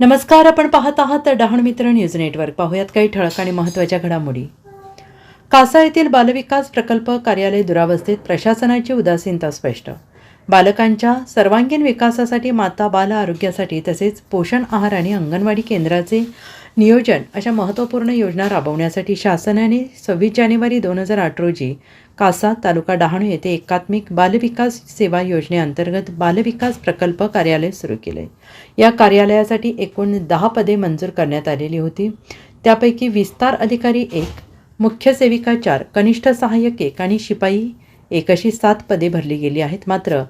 नमस्कार आपण पाहत आहात डहाण मित्र न्यूज नेटवर्क. पाहूयात काही ठळक आणि महत्त्वाच्या घडामोडी. कासा येथील बालविकास प्रकल्प कार्यालय दुरावस्थेत प्रशासनाची उदासीनता स्पष्ट. बालकांच्या सर्वांगीण विकासासाठी माता बाल आरोग्यासाठी तसेच पोषण आहार आणि अंगणवाडी केंद्राचे नियोजन अशा महत्त्वपूर्ण योजना राबवण्यासाठी शासनाने सव्वीस जानेवारी दोन हजार आठ रोजी कासा तालुका डहाणू येथे एकात्मिक बालविकास सेवा योजनेअंतर्गत बालविकास प्रकल्प कार्यालय सुरू केले. या कार्यालयासाठी एकूण दहा पदे मंजूर करण्यात आलेली होती. त्यापैकी विस्तार अधिकारी एक मुख्य सेविका चार कनिष्ठ सहाय्यक एक आणि शिपाई एक अशी सात पदे भरली गेली आहेत. मात्र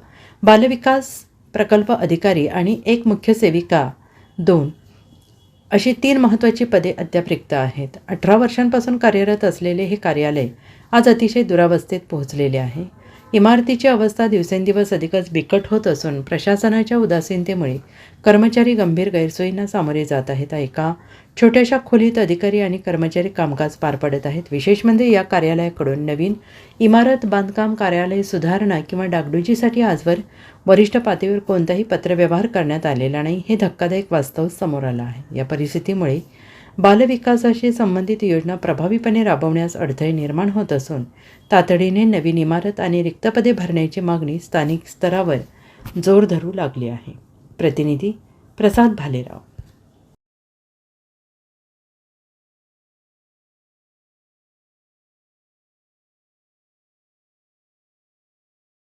बालविकास प्रकल्प अधिकारी आणि एक मुख्य सेविका दोन अशी तीन महत्त्वाची पदे अद्याप रिक्त आहेत. अठरा वर्षांपासून कार्यरत असलेले हे कार्यालय आज अतिशय दुरावस्थेत पोहोचलेले आहे. इमारतीची अवस्था दिवसेंदिवस अधिकच बिकट होत असून प्रशासनाच्या उदासीनतेमुळे कर्मचारी गंभीर गैरसोयींना सामोरे जात आहेत. एका छोट्याशा खोलीत अधिकारी आणि कर्मचारी कामकाज पार पडत आहेत. विशेष म्हणजे या कार्यालयाकडून नवीन इमारत बांधकाम कार्यालय सुधारणा किंवा डागडुजीसाठी आजवर वरिष्ठ पातळीवर कोणताही पत्रव्यवहार करण्यात आलेला नाही. हे धक्कादायक वास्तव समोर आलं आहे. या परिस्थितीमुळे बालविकासाशी संबंधित योजना प्रभावीपणे राबवण्यास अडथळे निर्माण होत असून तातडीने नवीन इमारत आणि रिक्तपदे भरण्याची मागणी स्थानिक स्तरावर जोर धरू लागली आहे. प्रतिनिधी प्रसाद भालेराव.